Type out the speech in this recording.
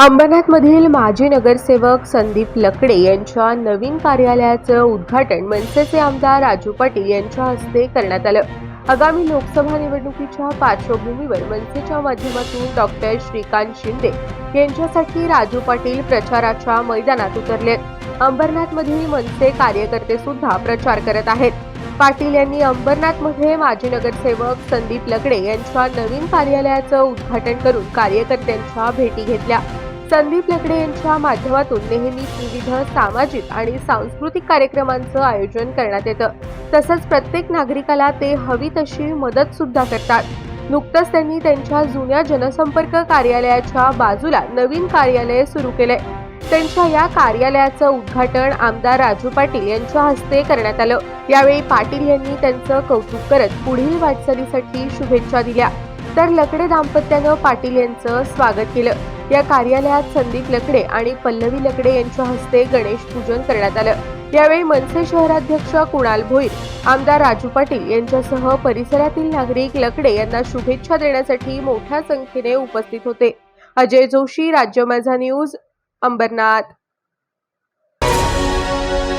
अंबरनाथमधील माजी नगरसेवक संदीप लकडे यांच्या नवीन कार्यालयाचं उद्घाटन मनसेचे आमदार राजू पाटील यांच्या हस्ते करण्यात आलं. आगामी लोकसभा निवडणुकीच्या पार्श्वभूमीवर मनसेच्या माध्यमातून डॉक्टर श्रीकांत शिंदे यांच्यासाठी राजू पाटील प्रचाराच्या मैदानात उतरले. अंबरनाथमधील मनसे कार्यकर्ते सुद्धा प्रचार करत आहेत. पाटील यांनी अंबरनाथमध्ये माजी नगरसेवक संदीप लकडे यांच्या नवीन कार्यालयाचं उद्घाटन करून कार्यकर्त्यांच्या भेटी घेतल्या. संदीप लकडे यांच्या माध्यमातून नेहमीच विविध सामाजिक आणि सांस्कृतिक कार्यक्रमांचं आयोजन करण्यात येतं. तसंच प्रत्येक नागरिकाला ते हवी तशी मदत सुद्धा करतात. नुकतंच त्यांनी त्यांच्या जुन्या जनसंपर्क कार्यालयाच्या बाजूला नवीन कार्यालय सुरू केलंय. त्यांच्या या कार्यालयाचं उद्घाटन आमदार राजू पाटील यांच्या हस्ते करण्यात आलं. यावेळी पाटील यांनी त्यांचं कौतुक करत पुढील वाटचालीसाठी शुभेच्छा दिल्या. तर लकडे दाम्पत्यानं पाटील यांचं स्वागत केलं. या कार्यालयात संदीप लकडे आणि पल्लवी लकडे यांच्या हस्ते गणेश पूजन करण्यात आलं. यावेळी मनसे शहराध्यक्ष कुणाल भोईर आमदार राजू पाटील यांच्यासह परिसरातील नागरिक लकडे यांना शुभेच्छा देण्यासाठी मोठ्या संख्येने उपस्थित होते. अजय जोशी राज्य माझा न्यूज अंबरनाथ.